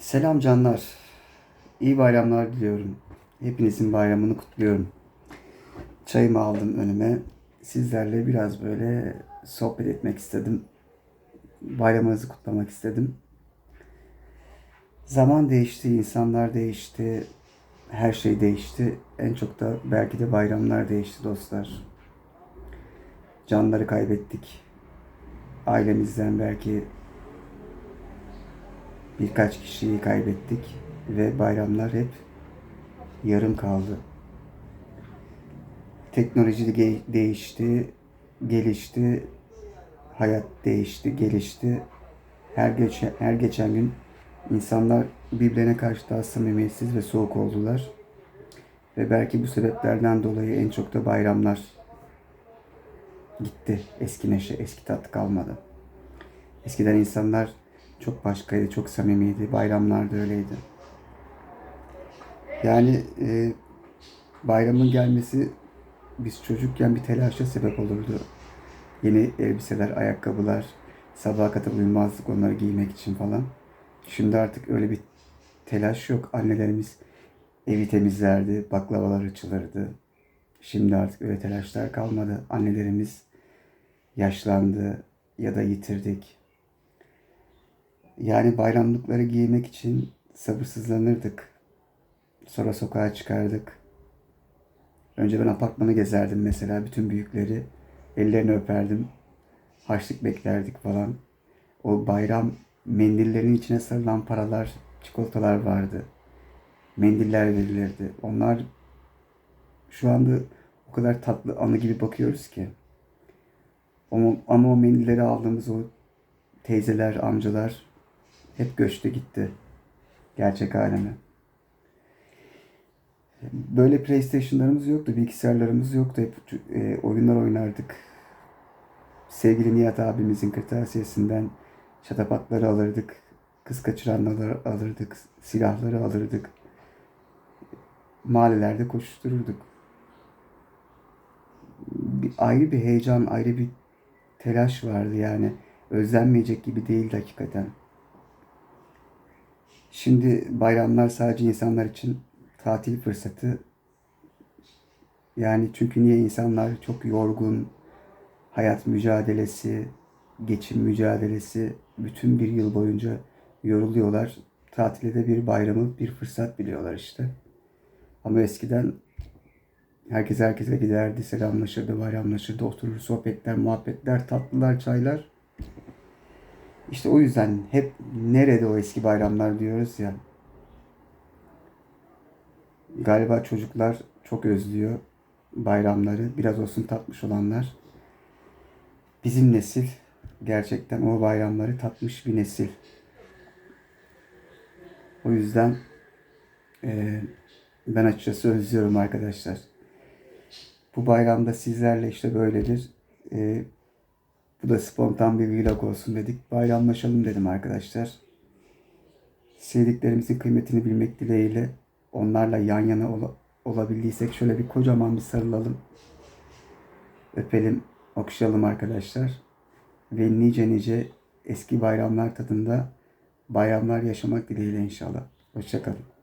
Selam canlar. İyi bayramlar diliyorum. Hepinizin bayramını kutluyorum. Çayımı aldım önüme. Sizlerle biraz böyle sohbet etmek istedim. Bayramınızı kutlamak istedim. Zaman değişti, insanlar değişti, her şey değişti. En çok da belki de bayramlar değişti dostlar. Canları kaybettik. Ailemizden belki birkaç kişiyi kaybettik ve bayramlar hep yarım kaldı. Teknoloji de değişti, gelişti, hayat değişti, gelişti. Her geçen her geçen gün insanlar birbirine karşı daha samimiyetsiz ve soğuk oldular. Ve belki bu sebeplerden dolayı en çok da bayramlar gitti. Eski neşe, eski tat kalmadı. Eskiden insanlar çok başkaydı, çok samimiydi. Bayramlar da öyleydi. Yani e, bayramın gelmesi biz çocukken bir telaşa sebep olurdu. Yeni elbiseler, ayakkabılar, sabaha kadar uyumazdık onları giymek için falan. Şimdi artık öyle bir telaş yok. Annelerimiz evi temizlerdi, baklavalar açılırdı. Şimdi artık öyle telaşlar kalmadı. Annelerimiz yaşlandı ya da yitirdik. Yani bayramlıkları giymek için sabırsızlanırdık. Sonra sokağa çıkardık. Önce ben apartmanı gezerdim mesela bütün büyükleri. Ellerini öperdim. Harçlık beklerdik falan. O bayram mendillerin içine sarılan paralar, çikolatalar vardı. Mendiller verilirdi. Onlar şu anda o kadar tatlı anı gibi bakıyoruz ki. Ama, ama o mendilleri aldığımız o teyzeler, amcalar hep göçtü gitti. Gerçek aleme. Böyle PlayStation'larımız yoktu, bilgisayarlarımız yoktu. Hep e, oyunlar oynardık. Sevgili Nihat abimizin kırtasiyesinden şatapatları alırdık. Kız kaçıranları alırdık. Silahları alırdık. Mahallelerde koştururduk. Bir, ayrı bir heyecan, ayrı bir telaş vardı yani. Özlenmeyecek gibi değildi hakikaten. Şimdi bayramlar sadece insanlar için tatil fırsatı. Yani çünkü niye insanlar çok yorgun, hayat mücadelesi, geçim mücadelesi bütün bir yıl boyunca yoruluyorlar. Tatilde de bir bayramı, bir fırsat biliyorlar işte. Ama eskiden herkes herkese giderdi, selamlaşırdı, bayramlaşırdı, oturur, sohbetler, muhabbetler, tatlılar, çaylar. İşte o yüzden hep nerede o eski bayramlar diyoruz ya. Galiba çocuklar çok özlüyor bayramları. Biraz olsun tatmış olanlar. Bizim nesil gerçekten o bayramları tatmış bir nesil. O yüzden e, ben açıkçası özlüyorum arkadaşlar. Bu bayramda sizlerle işte böyledir. E, bu da spontan bir vlog olsun dedik. Bayramlaşalım dedim arkadaşlar. Sevdiklerimizin kıymetini bilmek dileğiyle onlarla yan yana ol- olabildiysek şöyle bir kocaman bir sarılalım. Öpelim, okşayalım arkadaşlar. Ve nice nice eski bayramlar tadında bayramlar yaşamak dileğiyle inşallah. Hoşçakalın.